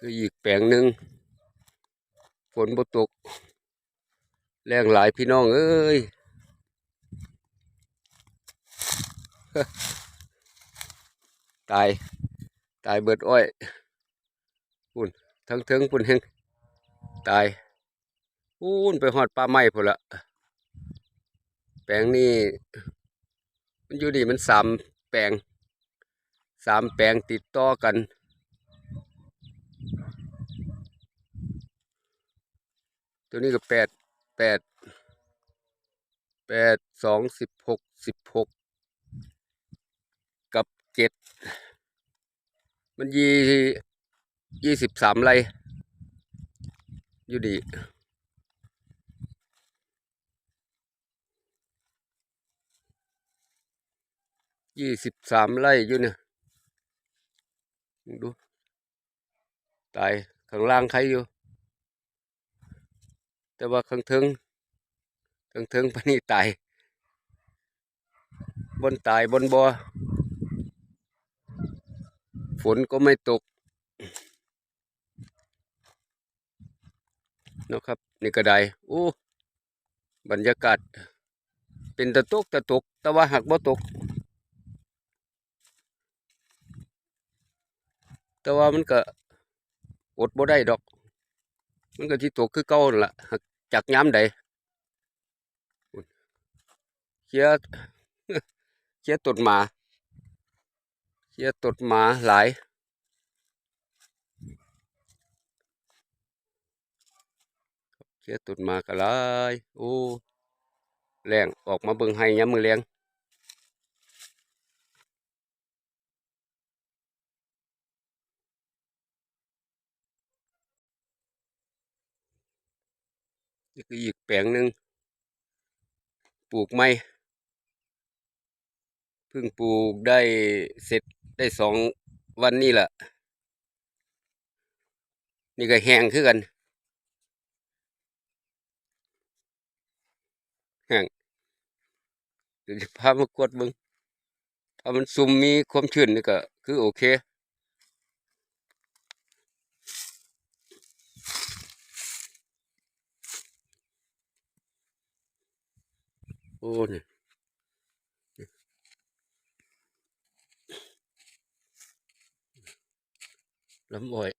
คืออีกแปลงหนึ่งฝนบ่ตก แรงหลายพี่น้อง เอ้ยตาย ตายเบิดอ้อยปุ่นทั้งเทิงปุ่นแหงตายปูนไปหอดปลาไม้พุ่นละแปลงนี้มันอยู่นี่มันสามแปลงสามแปลงติดต่อกัน ตัวนี้ก็แปดแปดแปดสองสิบหกสิบหกกับเจ็ดมันยี่ยี่สิบสามไรอยู่ดียี่สิบสามไร่อยู่เนี่ยดู ตายข้างล่างใครอยู่ แต่ว่าข้างเทิงข้างเทิงปานนี่ตาย บนตายบนบอฝนก็ไม่ตกนะครับนี่ก็ได้โอ้บรรยากาศ เป็นตะตกตะตก แต่ว่าหักบ่ตก แต่ว่ามันก็อดบ่ได้ดอก มันก็ที่ตกคือเก่านั่นล่ะหักจากย้ำใดอุ่นเชียเชียตดหมาเชียตดหมาหลายเชียตดหมาก็หลายโอ้แรงออกมาเบิ่งให้ย้ำมือแรง นี่คืออีกแปลงหนึ่งปลูกไม้เพิ่งปลูกได้เสร็จได้สองวันนี่แหละนี่ก็แห้งคือกันแห้งเดี๋ยวพามากดเบิ่งถ้ามันซุ่มมีความชื้นนี่ก็คือโอเค โอ้นี่ลำอ้อย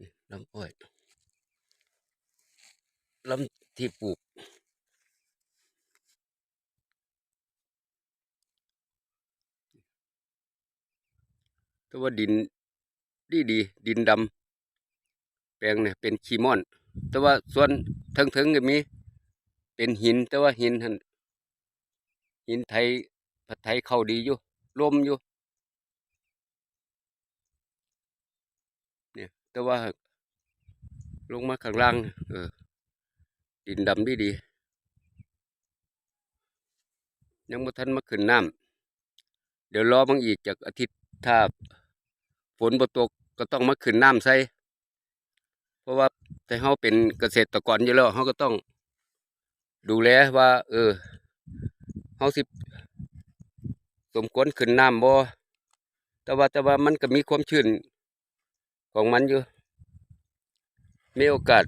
นี่ลำอ้อยลำที่ปลูกแต่ว่าดินดีดี ดินดำแปลงเนี่ยเป็นขี้ม่อน แต่ว่าส่วนเทิงๆก็มี เป็นหินแต่ว่าหินหันหินไทยผัดไทยเข้าดีอยู่ลมอยู่เนี่ยแต่ว่า ลงมาข้างล่างเออดินดำดีดี ยังบ่ทันมาขึ้นน้ำเดี๋ยวรอบังอีกจากอาทิตย์ถ้าฝนบ่ตกก็ต้องมาขึ้นน้ำใส่เพราะว่าแต่เฮาเป็นเกษตรกรอยู่แล้วเฮาก็ต้อง ดูแลว่า เออเฮาสิสมควรขึ้นน้ำบ่แต่ว่าแต่ว่ามันก็มีความชื้นของมันอยู่ มีโอกาส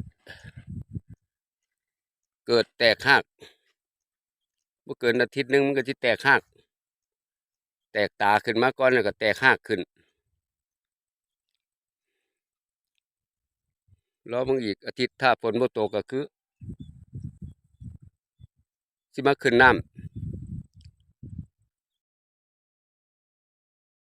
เกิดแตกหักบ่อเกินอาทิตย์หนึงมันก็สิแตกหัก แตกตาขึ้นมาก่อนแล้วก็แตกหักขึ้น รอมึงอีกอาทิตย์ถ้าฝนบ่ตกก็คือ สิมาขึ้นน้ำ